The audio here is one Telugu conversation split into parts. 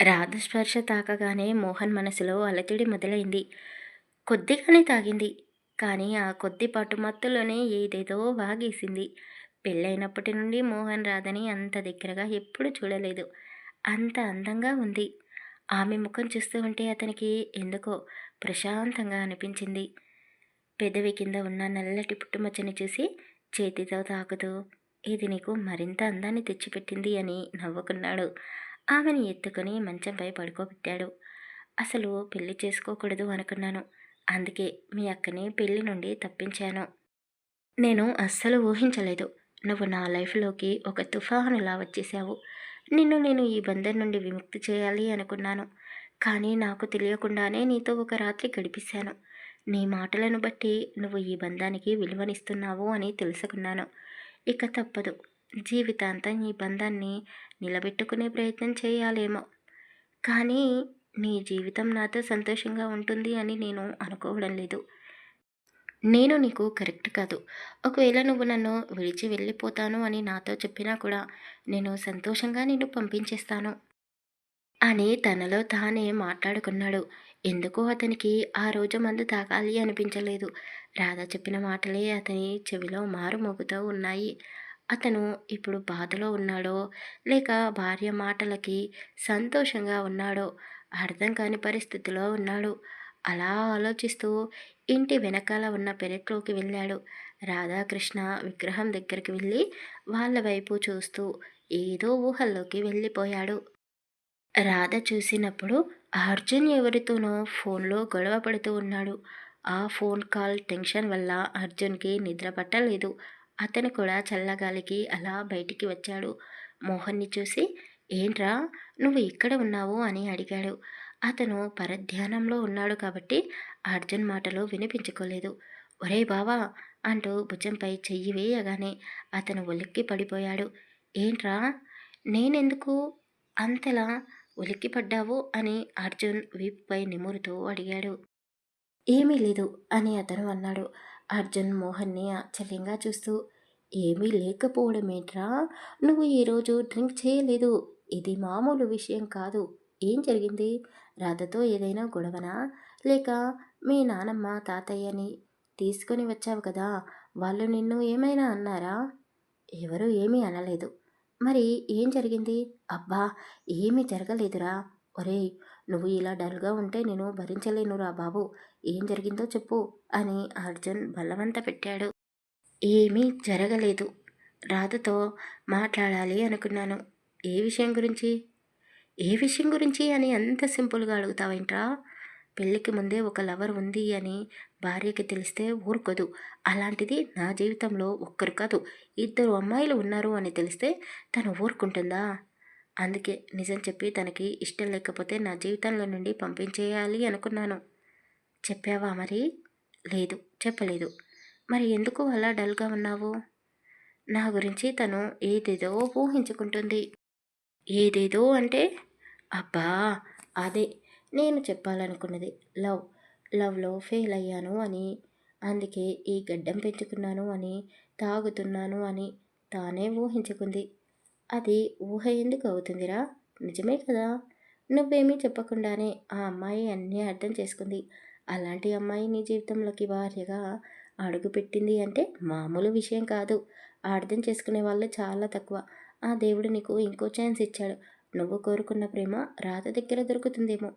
రాధస్పర్శ తాకగానే మోహన్ మనసులో అలతిడి మొదలైంది. కొద్దిగానే తాగింది. కానీ ఆ కొద్దిపాటు మత్తులోనే ఏదేదో వాగేసింది. పెళ్ళైనప్పటి నుండి మోహన్ రాధని అంత దగ్గరగా ఎప్పుడు చూడలేదు. అంత అందంగా ఉంది. ఆమె ముఖం చూస్తూ ఉంటే అతనికి ఎందుకో ప్రశాంతంగా అనిపించింది. పెదవి కింద ఉన్న నల్లటి పుట్టుమచ్చని చూసి చేతితో తాకుతూ ఇది నీకు మరింత అందాన్ని తెచ్చిపెట్టింది అని నవ్వుకున్నాడు. ఆమెని ఎత్తుకుని మంచంపై పడుకోబెట్టాడు. అసలు పెళ్ళి చేసుకోకూడదు అనుకున్నాను. అందుకే మీ అక్కని పెళ్ళి నుండి తప్పించాను. నేను అస్సలు ఊహించలేదు. నువ్వు నా లైఫ్లోకి ఒక తుఫానులా వచ్చేసావు నిన్ను నేను ఈ బంధం నుండి విముక్తి చేయాలి అనుకున్నాను. కానీ నాకు తెలియకుండానే నీతో ఒక రాత్రి గడిపేశాను. నీ మాటలను బట్టి నువ్వు ఈ బంధానికి విలువనిస్తున్నావు అని తెలుసుకున్నాను. ఇక తప్పదు. జీవితాంతం ఈ బంధాన్ని నిలబెట్టుకునే ప్రయత్నం చేయాలేమో. కానీ నీ జీవితం నాతో సంతోషంగా ఉంటుంది అని నేను అనుకోవడం లేదు. నేను నీకు కరెక్ట్ కాదు. ఒకవేళ నువ్వు నన్ను విడిచి వెళ్ళిపోతాను అని నాతో చెప్పినా కూడా నేను సంతోషంగా నిన్ను పంపించేస్తాను. అని తనలో తానే మాట్లాడుకున్నాడు. ఎందుకో అతనికి ఆ రోజు మందు తాగాలి అనిపించలేదు. రాధ చెప్పిన మాటలే అతని చెవిలో మారుమోగుతూ ఉన్నాయి. అతను ఇప్పుడు బాధలో ఉన్నాడో లేక భార్య మాటలకి సంతోషంగా ఉన్నాడో అర్థం కాని పరిస్థితిలో ఉన్నాడు. అలా ఆలోచిస్తూ ఇంటి వెనకాల ఉన్న పెరట్లోకి వెళ్ళాడు. రాధాకృష్ణ విగ్రహం దగ్గరికి వెళ్ళి వాళ్ళ వైపు చూస్తూ ఏదో ఊహల్లోకి వెళ్ళిపోయాడు. రాధ చూసినప్పుడు అర్జున్ ఎవరితోనో ఫోన్లో గొడవ పడుతూ ఉన్నాడు. ఆ ఫోన్ కాల్ టెన్షన్ వల్ల అర్జున్కి నిద్ర పట్టలేదు. అతను కూడా చల్లగాలికి అలా బయటికి వచ్చాడు. మోహన్ని చూసి ఏంట్రా నువ్వు ఇక్కడ ఉన్నావు? అని అడిగాడు. అతను పరధ్యానంలో ఉన్నాడు కాబట్టి అర్జున్ మాటలు వినిపించుకోలేదు. ఒరే బావా అంటూ భుజంపై చెయ్యి వేయగానే అతను ఉలిక్కి పడిపోయాడు. ఏంట్రా నేనెందుకు అంతలా ఉలిక్కి పడ్డావు? అని అర్జున్ వీపుపై నిమురుతూ అడిగాడు. ఏమీ లేదు అని అతను అన్నాడు. అర్జున్ మోహన్ని ఆశ్చర్యంగా చూస్తూ ఏమీ లేకపోవడమేట్రా? నువ్వు ఈరోజు డ్రింక్ చేయలేదు. ఇది మామూలు విషయం కాదు. ఏం జరిగింది? రాధతో ఏదైనా గొడవనా? లేక మీ నానమ్మ తాతయ్యని తీసుకొని వచ్చావు కదా? వాళ్ళు నిన్ను ఏమైనా అన్నారా? ఎవరు ఏమీ అనలేదు. మరి ఏం జరిగింది? అబ్బా ఏమీ జరగలేదురా. ఒరేయ్ నువ్వు ఇలా డల్గా ఉంటే నేను భరించలేనురా బాబు. ఏం జరిగిందో చెప్పు అని అర్జున్ బలవంత పెట్టాడు. ఏమీ జరగలేదు. రాధతో మాట్లాడాలి అనుకున్నాను. ఏ విషయం గురించి? ఏ విషయం గురించి అని అంత సింపుల్గా అడుగుతావేంట్రా పెళ్ళికి ముందే ఒక లవర్ ఉంది అని భార్యకి తెలిస్తే ఊరుకోదు. అలాంటిది నా జీవితంలో ఒక్కరు కాదు ఇద్దరు అమ్మాయిలు ఉన్నారు అని తెలిస్తే తను ఊరుకుంటుందా? అందుకే నిజం చెప్పి తనకి ఇష్టం లేకపోతే నా జీవితంలో నుండి పంపించేయాలి అనుకున్నాను. చెప్పావా మరి? లేదు చెప్పలేదు. మరి ఎందుకు అలా డల్గా ఉన్నావు? నా గురించి తను ఏదేదో ఊహించుకుంటుంది. ఏదేదో అంటే అబ్బా అదే నేను చెప్పాలనుకున్నది. లవ్ లవ్లో ఫెయిల్ అయ్యాను అని అందుకే ఈ గడ్డం పెంచుకున్నాను అని తాగుతున్నాను అని తానే ఊహించుకుంది. అది ఊహ ఎందుకు అవుతుందిరా? నిజమే కదా? నువ్వేమీ చెప్పకుండానే ఆ అమ్మాయి అన్నీ అర్థం చేసుకుంది. అలాంటి అమ్మాయి నీ జీవితంలోకి భార్యగా అడుగుపెట్టింది అంటే మామూలు విషయం కాదు. అర్థం చేసుకునే వాళ్ళు చాలా తక్కువ. ఆ దేవుడు నీకు ఇంకో ఛాన్స్ ఇచ్చాడు. నువ్వు కోరుకున్న ప్రేమ రాత దగ్గర దొరుకుతుందేమో.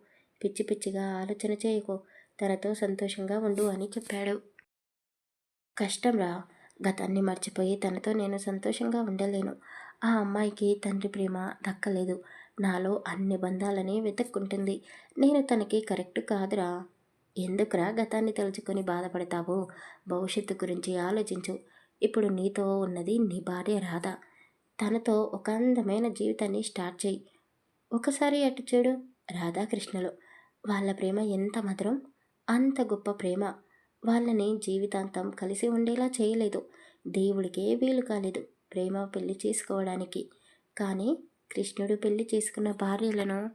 పిచ్చి పిచ్చిగా ఆలోచన చేయకో. తనతో సంతోషంగా ఉండు అని చెప్పాడు. కష్టంరా. గతాన్ని మర్చిపోయి తనతో నేను సంతోషంగా ఉండలేను. ఆ అమ్మాయికి తండ్రి ప్రేమ దక్కలేదు. నాలో అన్ని బంధాలని వెతుక్కుంటుంది. నేను తనకి కరెక్ట్ కాదురా. ఎందుకురా గతాన్ని తలుచుకొని బాధపడతావు? భవిష్యత్తు గురించి ఆలోచించు. ఇప్పుడు నీతో ఉన్నది నీ భార్య రాధ. తనతో ఒక అందమైన జీవితాన్ని స్టార్ట్ చేయి. ఒకసారి అటు చూడు రాధాకృష్ణలు. వాళ్ళ ప్రేమ ఎంత మధురం అంత గొప్ప ప్రేమ. వాళ్ళని జీవితాంతం కలిసి ఉండేలా చేయలేదు. దేవుడికే వీలు కాలేదు. ప్రేమ పెళ్ళి చేసుకోవడానికి. కానీ కృష్ణుడు పెళ్ళి చేసుకున్న భార్యలను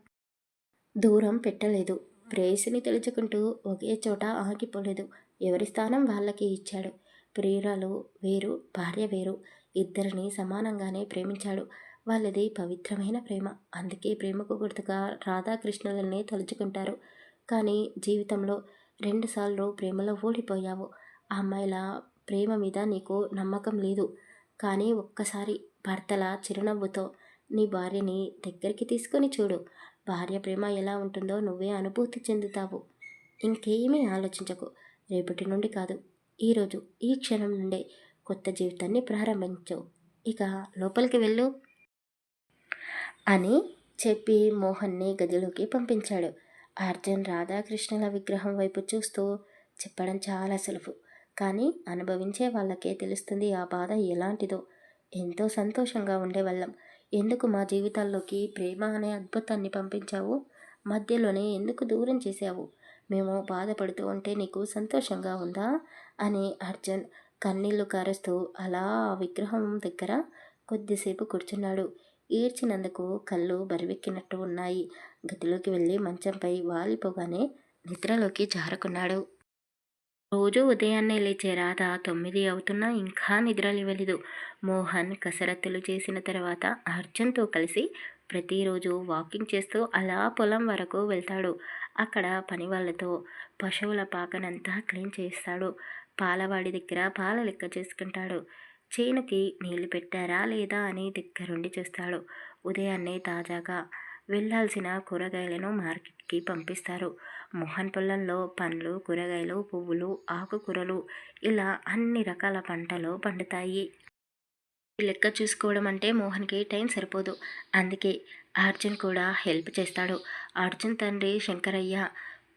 దూరం పెట్టలేదు. ప్రేయసిని తెలుసుకుంటూ ఒకే చోట ఆగిపోలేదు. ఎవరి స్థానం వాళ్ళకి ఇచ్చాడు. ప్రియురాలు వేరు భార్య వేరు. ఇద్దరిని సమానంగానే ప్రేమించాడు. వాళ్ళది పవిత్రమైన ప్రేమ. అందుకే ప్రేమకు గుర్తుగా రాధాకృష్ణులనే తలుచుకుంటారు. కానీ జీవితంలో రెండుసార్లు ప్రేమలో ఓడిపోయావు. ఆ అమ్మాయిల ప్రేమ మీద నీకు నమ్మకం లేదు. కానీ ఒక్కసారి భర్తల చిరునవ్వుతో నీ భార్యని దగ్గరికి తీసుకొని చూడు. భార్య ప్రేమ ఎలా ఉంటుందో నువ్వే అనుభూతి చెందుతావు. ఇంకేమీ ఆలోచించకు. రేపటి నుండి కాదు. ఈరోజు ఈ క్షణం నుండే కొత్త జీవితాన్ని ప్రారంభించు. ఇక లోపలికి వెళ్ళు అని చెప్పి మోహన్ని గదిలోకి పంపించాడు. అర్జున్ రాధాకృష్ణుల విగ్రహం వైపు చూస్తూ చెప్పడం చాలా సులువు. కానీ అనుభవించే వాళ్ళకే తెలుస్తుంది ఆ బాధ ఎలాంటిదో. ఎంతో సంతోషంగా ఉండేవాళ్ళం. ఎందుకు మా జీవితాల్లోకి ప్రేమ అనే అద్భుతాన్ని పంపించావు? మధ్యలోనే ఎందుకు దూరం చేశావు? మేము బాధపడుతూ ఉంటే నీకు సంతోషంగా ఉందా? అని అర్జున్ కన్నీళ్ళు కారుస్తూ అలా ఆ విగ్రహం దగ్గర కొద్దిసేపు కూర్చున్నాడు. ఏడ్చినందుకు కళ్ళు బరివెక్కినట్టు ఉన్నాయి. గదిలోకి వెళ్ళి మంచంపై వాలిపోగానే నిద్రలోకి జారుకున్నాడు. రోజు ఉదయాన్నే లేచే రాధ తొమ్మిది అవుతున్నా ఇంకా నిద్రలేవలేదు. మోహన్ కసరత్తులు చేసిన తర్వాత అర్జున్తో కలిసి ప్రతిరోజు వాకింగ్ చేస్తూ అలా పొలం వరకు వెళ్తాడు. అక్కడ పని వాళ్ళతో పశువుల పాకనంతా క్లీన్ చేస్తాడు పాలవాడి దగ్గర పాల లెక్క చేసుకుంటాడు. చేనుకి నీళ్ళు పెట్టారా లేదా అని దగ్గరుండి చూస్తాడు. ఉదయాన్నే తాజాగా వెళ్ళాల్సిన కూరగాయలను మార్కెట్కి పంపిస్తారు. మొహన్ పొలంలో పండ్లు కూరగాయలు పువ్వులు ఆకుకూరలు ఇలా అన్ని రకాల పంటలు పండుతాయి. లెక్క చూసుకోవడం అంటే మోహన్కి టైం సరిపోదు. అందుకే అర్జున్ కూడా హెల్ప్ చేస్తాడు. అర్జున్ తండ్రి శంకరయ్య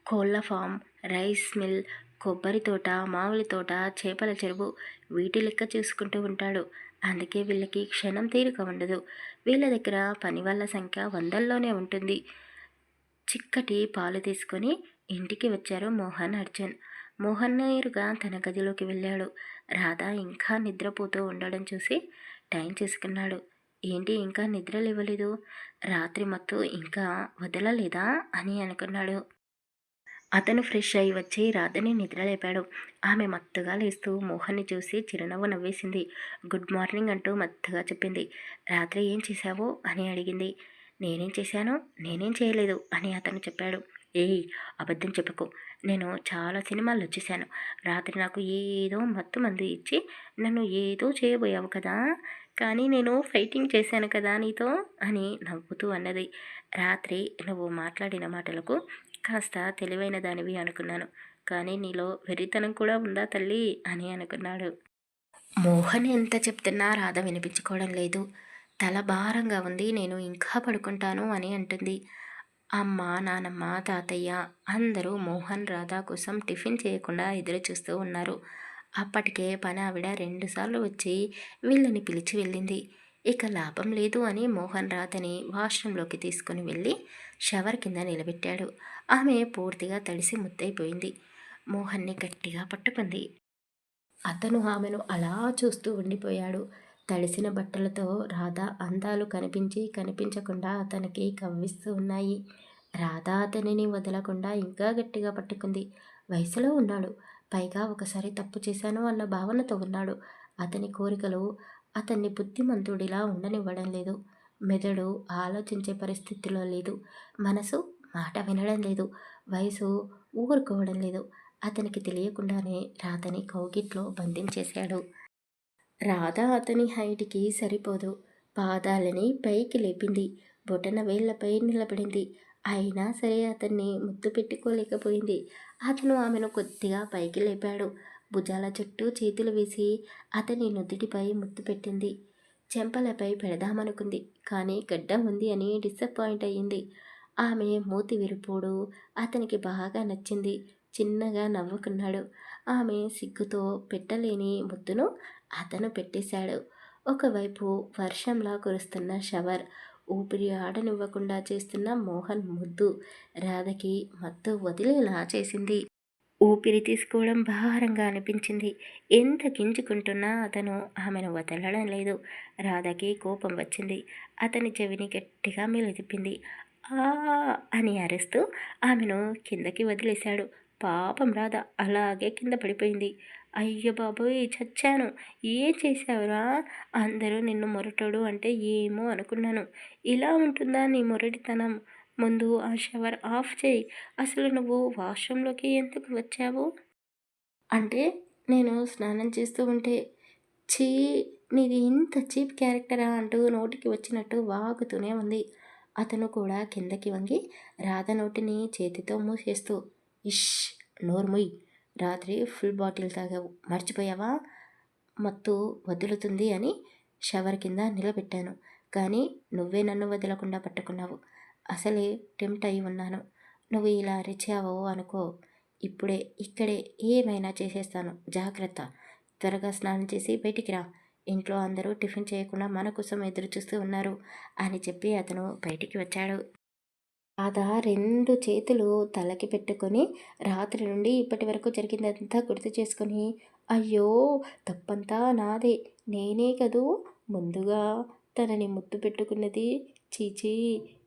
కోళ్ళ ఫామ్ రైస్ మిల్ కొబ్బరి తోట మామిడి తోట చేపల చెరువు వీటి లెక్క చూసుకుంటూ ఉంటాడు. అందుకే వీళ్ళకి క్షణం తీరిక ఉండదు. వీళ్ళ దగ్గర పని వాళ్ళ సంఖ్య వందల్లోనే ఉంటుంది. చిక్కటి పాలు తీసుకొని ఇంటికి వచ్చారు మోహన్ అర్జున్. మోహన్ నేరుగా తన గదిలోకి వెళ్ళాడు. రాధ ఇంకా నిద్రపోతూ ఉండడం చూసి టైం చేసుకున్నాడు. ఏంటి ఇంకా నిద్ర లేవలేదు? రాత్రి మత్తు ఇంకా వదలలేదా? అని అనుకున్నాడు. అతను ఫ్రెష్ అయి వచ్చి రాధని నిద్రలేపాడు. ఆమె మత్తుగా లేస్తూ మోహన్ని చూసి చిరునవ్వు నవ్వేసింది. గుడ్ మార్నింగ్ అంటూ మత్తుగా చెప్పింది. రాత్రి ఏం చేశావో? అని అడిగింది. నేనేం చేశాను? నేనేం చేయలేదు అని అతను చెప్పాడు. ఏయ్ అబద్ధం చెప్పకు. నేను చాలా సినిమాలు వచ్చేసాను రాత్రి నాకు ఏదో మత్తు మందు ఇచ్చి నన్ను ఏదో చేయబోయావు కదా? కానీ నేను ఫైటింగ్ చేశాను కదా నీతో? అని నవ్వుతూ అన్నది. రాత్రి నువ్వు మాట్లాడిన మాటలకు కాస్త తెలివైన దానివి అనుకున్నాను. కానీ నీలో వెరితనం కూడా ఉందా తల్లి? అని అనుకున్నాడు. మోహన్ ఎంత చెప్తున్నా రాధ వినిపించుకోవడం లేదు. తల భారంగా ఉంది. నేను ఇంకా పడుకుంటాను అని అంటుంది. అమ్మ నానమ్మ తాతయ్య అందరూ మోహన్ రాధా కోసం టిఫిన్ చేయకుండా ఎదురు చూస్తూ ఉన్నారు. అప్పటికే పని ఆవిడ రెండుసార్లు వచ్చి వీళ్ళని పిలిచి వెళ్ళింది. ఇక లాభం లేదు అని మోహన్ రాధని వాష్రూంలోకి తీసుకుని వెళ్ళి షవర్ కింద నిలబెట్టాడు. ఆమె పూర్తిగా తడిసి ముద్దైపోయింది. మోహన్ని గట్టిగా పట్టుకుంది. అతను ఆమెను అలా చూస్తూ ఉండిపోయాడు. తడిసిన బట్టలతో రాధ అందాలు కనిపించి కనిపించకుండా అతనికి కవ్విస్తూ ఉన్నాయి. రాధ అతనిని వదలకుండా ఇంకా గట్టిగా పట్టుకుంది. వయసులో ఉన్నాడు. పైగా ఒకసారి తప్పు చేశాను అన్న భావనతో ఉన్నాడు. అతని కోరికలు అతన్ని బుద్ధిమంతుడిలా ఉండనివ్వడం లేదు. మెదడు ఆలోచించే పరిస్థితిలో లేదు. మనసు మాట వినడం లేదు. వయసు ఊరుకోవడం లేదు. అతనికి తెలియకుండానే రాధని కౌగిట్లో బంధించేశాడు. రాధ అతని హైట్కి సరిపోదు. పాదాలని పైకి లేపింది. బొటన వేళ్ళపై నిలబడింది. అయినా సరే అతన్ని ముద్దు పెట్టుకోలేకపోయింది. అతను ఆమెను కొద్దిగా పైకి లేపాడు. భుజాల చుట్టూ చేతులు వేసి అతని నుదుటిపై ముద్దు పెట్టింది. చెంపలపై పెడదామనుకుంది. కానీ గడ్డ ఉంది అని డిసప్పాయింట్ అయ్యింది. ఆమె మూతి విరుపుడు అతనికి బాగా నచ్చింది. చిన్నగా నవ్వుకున్నాడు. ఆమె సిగ్గుతో పెట్టలేని ముద్దును అతను పెట్టేశాడు. ఒకవైపు వర్షంలా కురుస్తున్న షవర్ ఊపిరి ఆడనివ్వకుండా చేస్తున్న మోహన్ ముద్దు రాధకి మత్తు వదిలేలా చేసింది. ఊపిరి తీసుకోవడం భారంగా అనిపించింది. ఎంత గింజుకుంటున్నా అతను ఆమెను వదలడం లేదు. రాధకి కోపం వచ్చింది. అతని చెవిని గట్టిగా మెలిదిప్పింది ఆ అని అరుస్తూ ఆమెను కిందకి వదిలేశాడు. పాపం రాధ అలాగే కింద పడిపోయింది. అయ్య బాబోయ్ చచ్చాను. ఏం చేసావురా అందరూ నిన్ను మొరటోడు అంటే ఏమో అనుకున్నాను. ఇలా ఉంటుందా నీ మొరటితనం? ముందు ఆ షవర్ ఆఫ్ చేయి. అసలు నువ్వు వాష్రూమ్లోకి ఎందుకు వచ్చావు? అంటే నేను స్నానం చేస్తూ ఉంటే చీ నీది ఇంత చీప్ క్యారెక్టరా అంటూ నోటికి వచ్చినట్టు వాగుతూనే ఉంది. అతను కూడా కిందకి వంగి రాధ నోటిని చేతితో మూసేస్తూ ఇష్ నోర్ముయ్. రాత్రి ఫుల్ బాటిల్ తాగావు. మర్చిపోయావా? మత్తు వదులుతుంది అని షవర్ కింద నిలబెట్టాను. కానీ నువ్వే నన్ను వదలకుండా పట్టుకున్నావు. అసలే టెంప్ట్ అయి ఉన్నాను. నువ్వు ఇలా రెచ్చావో అనుకో. ఇప్పుడే ఇక్కడే ఏమైనా చేసేస్తాను. జాగ్రత్త. త్వరగా స్నానం చేసి బయటికి రా. ఇంట్లో అందరూ టిఫిన్ చేయకుండా మన కోసం ఎదురు చూస్తూ ఉన్నారు అని చెప్పి అతను బయటికి వచ్చాడు. రాధ రెండు చేతులు తలకి పెట్టుకొని రాత్రి నుండి ఇప్పటి వరకు జరిగిందంతా గుర్తు చేసుకొని అయ్యో తప్పంతా నాదే నేనే కదూ ముందుగా తనని ముద్దు పెట్టుకున్నది చీచీ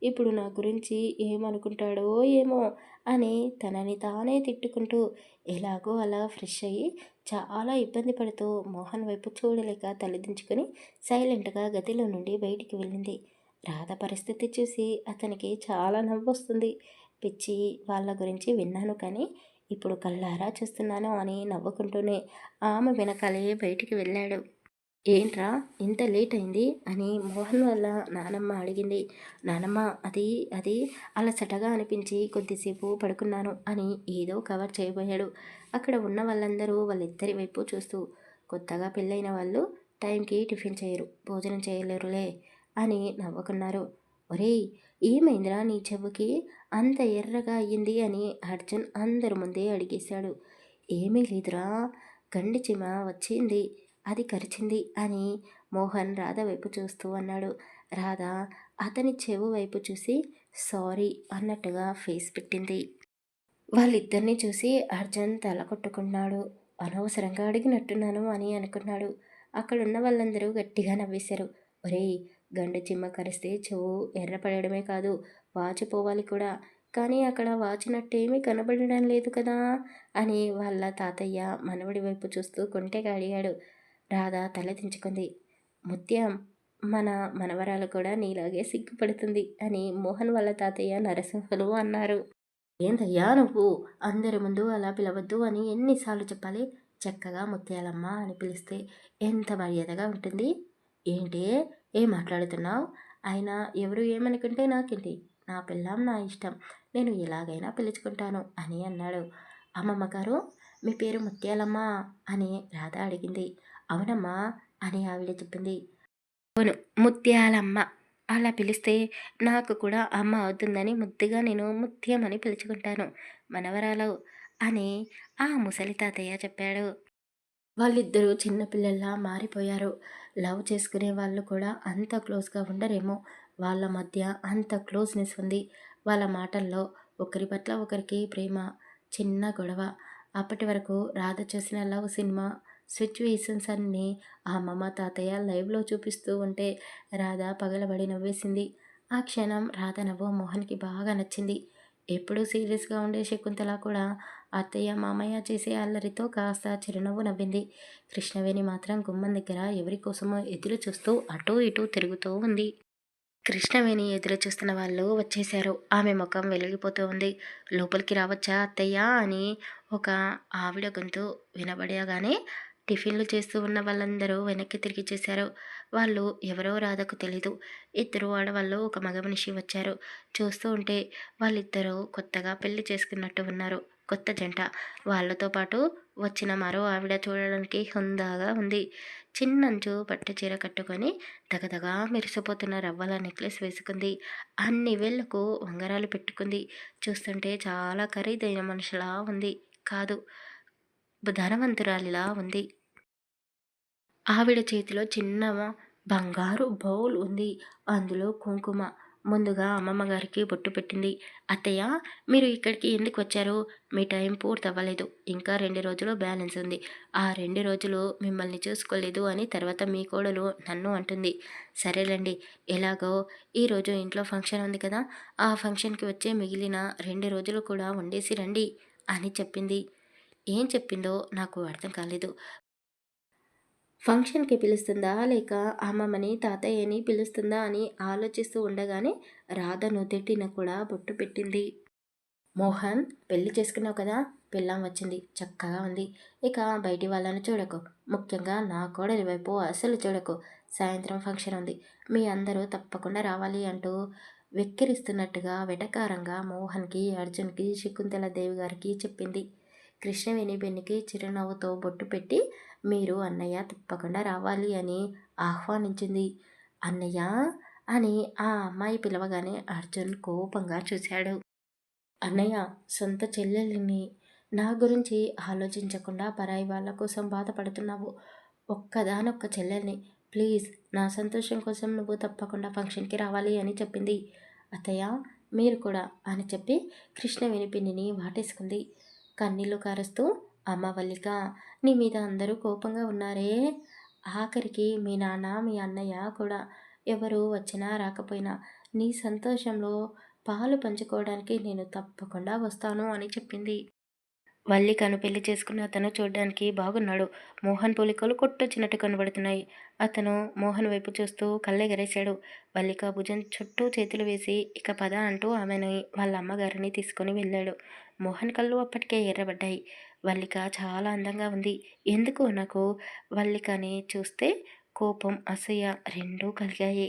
ఇప్పుడు నా గురించి ఏమనుకుంటాడో ఏమో అని తనని తానే తిట్టుకుంటూ ఎలాగో అలా ఫ్రెష్ అయ్యి చాలా ఇబ్బంది పడుతూ మోహన్ వైపు చూడలేక తలదించుకొని సైలెంట్గా గదిలో నుండి బయటికి వెళ్ళింది. రాధ పరిస్థితి చూసి అతనికి చాలా నవ్వొస్తుంది. పిచ్చి వాళ్ళ గురించి విన్నాను కానీ ఇప్పుడు కళ్ళారా చూస్తున్నాను అని నవ్వుకుంటూనే ఆమె వెనకాలే బయటికి వెళ్ళాడు. ఏంట్రా ఇంత లేట్ అయింది? అని మోహన్ వల్ల నానమ్మ అడిగింది. నానమ్మ అది అది అలసటగా అనిపించి కొద్దిసేపు పడుకున్నాను అని ఏదో కవర్ చేయబోయాడు. అక్కడ ఉన్న వాళ్ళందరూ వాళ్ళిద్దరి వైపు చూస్తూ కొత్తగా పెళ్ళైన వాళ్ళు టైంకి టిఫిన్ చేయరు భోజనం చేయలేరులే అని నవ్వుకున్నారు. ఒరేయ్ ఏమైందిరా నీ చెవుకి? అంత ఎర్రగా అయ్యింది అని అర్జున్ అందరి ముందే అడిగేశాడు. ఏమీ లేదురా గండి చిమ వచ్చింది అది కరిచింది అని మోహన్ రాధ వైపు చూస్తూ అన్నాడు. రాధ అతని చెవు వైపు చూసి సారీ అన్నట్టుగా ఫేస్ పెట్టింది. వాళ్ళిద్దరిని చూసి అర్జున్ తల కొట్టుకున్నాడు. అనవసరంగా అడిగినట్టున్నాను అని అనుకున్నాడు. అక్కడున్న వాళ్ళందరూ గట్టిగా నవ్వేశారు. ఒరేయ్ గండు చిమ్మ కరిస్తే చెవు ఎర్రపడడమే కాదు వాచిపోవాలి కూడా. కానీ అక్కడ వాచినట్టేమీ కనబడడం లేదు కదా అని వాళ్ళ తాతయ్య మనవడి వైపు చూస్తూ కొంటెగా అడిగాడు. రాధ తలదించుకుంది ముత్యం మన మనవరాలు కూడా నీలాగే సిగ్గుపడుతుంది అని మోహన్ వాళ్ళ తాతయ్య నరసింహులు అన్నారు. ఏందయ్యా నువ్వు? అందరి ముందు అలా పిలవద్దు అని ఎన్నిసార్లు చెప్పాలి? చక్కగా ముత్యాలమ్మ అని పిలిస్తే ఎంత మర్యాదగా ఉంటుంది? ఏంటి? ఏం మాట్లాడుతున్నావు? అయినా ఎవరు ఏమనుకుంటే నాకేంటి? నా పిల్లం నా ఇష్టం. నేను ఎలాగైనా పిలుచుకుంటాను అని అన్నాడు. అమ్మమ్మ గారు మీ పేరు ముత్యాలమ్మ అని రాధ అడిగింది. అవునమ్మా అని ఆవిడ చెప్పింది. అవును ముత్యాలమ్మ. అలా పిలిస్తే నాకు కూడా అమ్మ అవుతుందని ముద్దుగా నేను ముత్యం అని పిలుచుకుంటాను. మనవరాలు అని ఆ ముసలి తాతయ్య చెప్పాడు. వాళ్ళిద్దరూ చిన్నపిల్లల్లా మారిపోయారు. లవ్ చేసుకునే వాళ్ళు కూడా అంత క్లోజ్గా ఉండరేమో. వాళ్ళ మధ్య అంత క్లోజ్నెస్ ఉంది. వాళ్ళ మాటల్లో ఒకరి పట్ల ఒకరికి ప్రేమ చిన్న గొడవ. అప్పటి వరకు రాధ చూసిన లవ్ సినిమా సిచ్యువేషన్స్ అన్నీ ఆ మమ తాతయ్య లైవ్లో చూపిస్తూ ఉంటే రాధ పగలబడి నవ్వేసింది. ఆ క్షణం రాధ నవ్వు మోహన్కి బాగా నచ్చింది. ఎప్పుడూ సీరియస్గా ఉండే శకుంతల కూడా అత్తయ్య మామయ్య చేసే అల్లరితో కాస్త చిరునవ్వు నవ్వింది. కృష్ణవేణి మాత్రం గుమ్మం దగ్గర ఎవరి కోసమో ఎదురు చూస్తూ అటూ ఇటూ తిరుగుతూ ఉంది. కృష్ణవేణి ఎదురు చూస్తున్న వాళ్ళు వచ్చేశారు. ఆమె ముఖం వెలిగిపోతూ ఉంది. లోపలికి రావచ్చా అత్తయ్య అని ఒక ఆవిడ గొంతు వినబడగానే టిఫిన్లు చేస్తూ ఉన్న వాళ్ళందరూ వెనక్కి తిరిగి చేశారు. వాళ్ళు ఎవరో రాధకు తెలీదు. ఇద్దరు ఆడవాళ్ళు ఒక మగ మనిషి వచ్చారు. చూస్తూ ఉంటే వాళ్ళిద్దరూ కొత్తగా పెళ్ళి చేసుకున్నట్టు ఉన్నారు. కొత్త జంట. వాళ్ళతో పాటు వచ్చిన మరో ఆవిడ చూడడానికి హుందాగా ఉంది. చిన్నంచు పట్టు చీర కట్టుకొని దగదగా మెరిసిపోతున్న రవ్వల నెక్లెస్ వేసుకుంది. అన్ని వేళ్ళకు ఉంగరాలు పెట్టుకుంది. చూస్తుంటే చాలా ఖరీదైన మనుషులా ఉంది. కాదు ధనవంతురాలిలా ఉంది. ఆవిడ చేతిలో చిన్న బంగారు బౌల్ ఉంది. అందులో కుంకుమ ముందుగా అమ్మమ్మ గారికి బొట్టు పెట్టింది. అత్తయ్య మీరు ఇక్కడికి ఎందుకు వచ్చారు? మీ టైం పూర్తి అవ్వలేదు ఇంకా రెండు రోజులు బ్యాలెన్స్ ఉంది. ఆ రెండు రోజులు మిమ్మల్ని చూసుకోలేదు అని తర్వాత మీ కోడలు నన్ను అంటుంది. సరేలేండి ఎలాగో? ఈరోజు ఇంట్లో ఫంక్షన్ ఉంది కదా. ఆ ఫంక్షన్కి వచ్చే మిగిలిన రెండు రోజులు కూడా వండేసి రండి అని చెప్పింది. ఏం చెప్పిందో నాకు అర్థం కాలేదు. ఫంక్షన్కి పిలుస్తుందా? లేక అమ్మమ్మని తాతయ్యని పిలుస్తుందా? అని ఆలోచిస్తూ ఉండగానే రాధ నుదుటిన కూడా బొట్టు పెట్టింది. మోహన్ పెళ్ళి చేసుకున్నావు కదా? పిల్లం వచ్చింది. చక్కగా ఉంది. ఇక బయటి వాళ్ళని చూడకు. ముఖ్యంగా నా కోడలి వైపు అసలు చూడకు. సాయంత్రం ఫంక్షన్ ఉంది. మీ అందరూ తప్పకుండా రావాలి అంటూ వెక్కిరిస్తున్నట్టుగా వెటకారంగా మోహన్కి అర్జున్కి శకుంతల దేవి గారికి చెప్పింది. కృష్ణవేణి బెన్నికి చిరునవ్వుతో బొట్టు పెట్టి మీరు అన్నయ్య తప్పకుండా రావాలి అని ఆహ్వానించింది. అన్నయ్య? అని ఆ అమ్మాయి పిలవగానే అర్జున్ కోపంగా చూశాడు. అన్నయ్య సొంత చెల్లెలిని నా గురించి ఆలోచించకుండా పరాయి వాళ్ళ కోసం బాధపడుతున్నావు. ఒక్కదానొక్క చెల్లెల్ని. ప్లీజ్ నా సంతోషం కోసం నువ్వు తప్పకుండా ఫంక్షన్కి రావాలి అని చెప్పింది. అత్తయ్య మీరు కూడా అని చెప్పి కృష్ణ వినిపిన్నిని వాటేసుకుంది. కన్నీళ్ళు కారుస్తూ అమ్మవల్లిక నీ మీద అందరూ కోపంగా ఉన్నారే? ఆఖరికి మీ నాన్న మీ అన్నయ్య కూడా ఎవరు వచ్చినా రాకపోయినా నీ సంతోషంలో పాలు పంచుకోవడానికి నేను తప్పకుండా వస్తాను అని చెప్పింది. వల్లికను పెళ్ళి చేసుకున్న అతను చూడడానికి బాగున్నాడు. మోహన్ పోలికలు కొట్టొచ్చినట్టు కనబడుతున్నాయి. అతను మోహన్ వైపు చూస్తూ కళ్ళెగరేశాడు. వల్లిక భుజం చుట్టూ చేతులు వేసి ఇక పద అంటూ ఆమెని వాళ్ళ అమ్మగారిని తీసుకొని వెళ్ళాడు. మోహన్ కళ్ళు అప్పటికే ఎర్రబడ్డాయి. వల్లిక చాలా అందంగా ఉంది. ఎందుకు నాకు వల్లికని చూస్తే కోపం అసూయ రెండూ కలిగాయి.